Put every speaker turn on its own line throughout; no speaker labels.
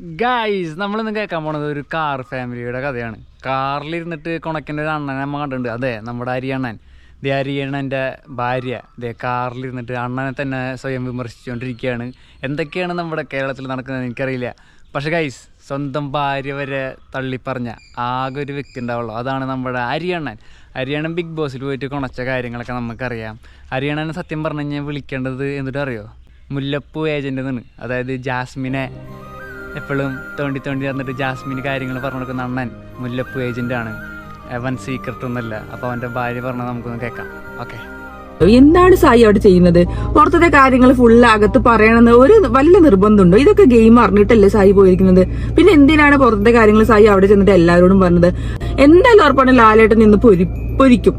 Guys നമ്മളിന്ന് കേൾക്കാൻ പോണത് ഒരു കാർ ഫാമിലിയുടെ കഥയാണ്. കാറിലിരുന്നിട്ട് കൊണക്കിന്റെ ഒരു അണ്ണനെ നമ്മൾ കണ്ടിട്ടുണ്ട്. അതെ നമ്മുടെ അരിയണ്ണൻ. ദേ അരിയണ്ണന്റെ ഭാര്യ. ദേ കാറിലിരുന്നിട്ട് അണ്ണനെ തന്നെ സ്വയം വിമർശിച്ചുകൊണ്ടിരിക്കുകയാണ്. എന്തൊക്കെയാണ് നമ്മുടെ കേരളത്തിൽ നടക്കുന്നത് എനിക്കറിയില്ല. പക്ഷേ ഗൈസ് സ്വന്തം ഭാര്യ വരെ തള്ളിപ്പറഞ്ഞ ആകെ ഒരു വ്യക്തി ഉണ്ടാവുള്ളൂ. അതാണ് നമ്മുടെ അരിയണ്ണൻ. അരിയണ്ണൻ ബിഗ് ബോസിൽ പോയിട്ട് കുണച്ച കാര്യങ്ങളൊക്കെ നമുക്കറിയാം. അരിയണ്ണനെ സത്യം പറഞ്ഞു കഴിഞ്ഞാൽ വിളിക്കേണ്ടത് എന്നിട്ട് അറിയോ? മുല്ലപ്പൂ ഏജന്റ് അതായത് ജാസ്മിനെ എപ്പോഴും തോണ്ടി തോണ്ടി തന്നിട്ട് ജാസ്മിന് കാര്യങ്ങൾ പറഞ്ഞു കൊടുക്കുന്ന അണ്ണൻ മുല്ലപ്പൂ ഏജന്റാണ് എവൻ സീക്രട്ട് ഒന്നുമല്ല അപ്പോൾ അവന്റെ ഭാര്യ പറഞ്ഞാൽ നമുക്കൊന്ന് കേൾക്കാം. ഓക്കെ
എന്താണ് സായി അവിടെ ചെയ്യുന്നത്? പുറത്തത്തെ കാര്യങ്ങൾ ഫുള്ള് അകത്ത് പറയണമെന്ന് ഒരു വല്ല നിർബന്ധമുണ്ടോ? ഇതൊക്കെ ഗെയിം അറിഞ്ഞിട്ടല്ലേ സായി പോയിരിക്കുന്നത്. പിന്നെ എന്തിനാണ് പുറത്തത്തെ കാര്യങ്ങൾ സായി അവിടെ ചെന്നിട്ട് എല്ലാവരോടും പറഞ്ഞത്? എന്തായാലും ഉറപ്പാണ് ലാലേട്ടൻ നിന്ന് പൊരി പൊരിക്കും.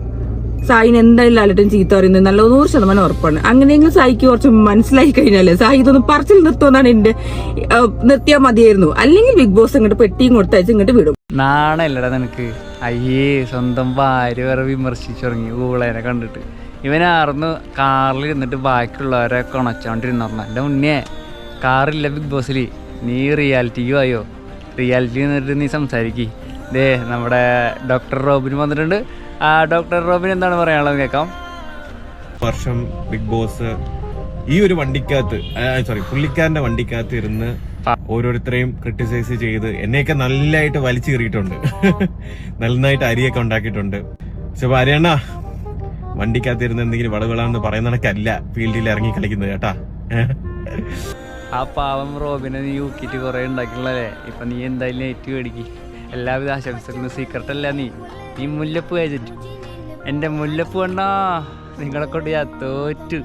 സായിന് എന്തായാലും ലാലേട്ടൻ ചീത്ത പറയുന്നത് നല്ല നൂറ് ശതമാനം ഉറപ്പാണ്. അങ്ങനെയെങ്കിലും സായിക്ക് കുറച്ച് മനസ്സിലായി കഴിഞ്ഞാലേ സായി ഇതൊന്ന് പറച്ചിൽ നിർത്തുമെന്നാണ് എന്റെ നിർത്തിയാൽ മതിയായിരുന്നു. അല്ലെങ്കിൽ ബിഗ് ബോസ് ഇങ്ങോട്ട് പെട്ടിയും കൊടുത്തയച്ച് ഇങ്ങോട്ട് വിടും.
നാണല്ലടാ നിനക്ക്. അയ്യേ സ്വന്തം ഭാര്യ വരെ വിമർശിച്ചു തുടങ്ങി ഊളേനെ കണ്ടിട്ട്. ഇവനാർന്ന് കാറിൽ ഇരുന്നിട്ട് ബാക്കിയുള്ളവരെ കുണച്ചോണ്ടിരുന്നു എന്റെ ഉണ്ണിയെ കാറില്ല ബിഗ് ബോസിൽ നീ റിയാലിറ്റിക്ക് ആയോ റിയാലിറ്റി നിന്നിട്ട് നീ സംസാരിക്കേ. ദേ നമ്മുടെ ഡോക്ടർ റോബിൻ വന്നിട്ടുണ്ട്. ഡോക്ടർ റോബിൻ എന്താണ് പറയാനുള്ളത് കേൾക്കാം.
വർഷം ബിഗ് ബോസ് ഈ ഒരു വണ്ടിക്കകത്ത് സോറി പുള്ളിക്കാരന്റെ വണ്ടിക്കകത്ത് ഇരുന്ന് ഓരോരുത്തരെയും ക്രിട്ടിസൈസ് ചെയ്ത് എന്നെയൊക്കെ നല്ലതായിട്ട് വലിച്ചു കയറിയിട്ടുണ്ട് നന്നായിട്ട് അരിയൊക്കെ ഉണ്ടാക്കിയിട്ടുണ്ട്. പക്ഷെ അരിയണ്ണ വണ്ടിക്കകത്ത് ഇരുന്ന് എന്തെങ്കിലും വളവിളാന്ന് പറയുന്ന കണക്കല്ല ഫീൽഡിൽ ഇറങ്ങി കളിക്കുന്നത് കേട്ടാ.
ആ പാവം റോബിനെ നീ ഊക്കിയിട്ട് കുറെ ഉണ്ടാക്കിയുള്ളതല്ലേ ഇപ്പൊ നീ എന്തായാലും ഏറ്റവും അടിക്കും എല്ലാവിധ ആശംസകളും സീക്രട്ട് അല്ല നീ. നീ മുല്ലപ്പൂ ഏജന്റ് എന്റെ മുല്ലപ്പൂ എണ്ണാ നിങ്ങളെ കൊണ്ട് ഞാൻ തോറ്റു.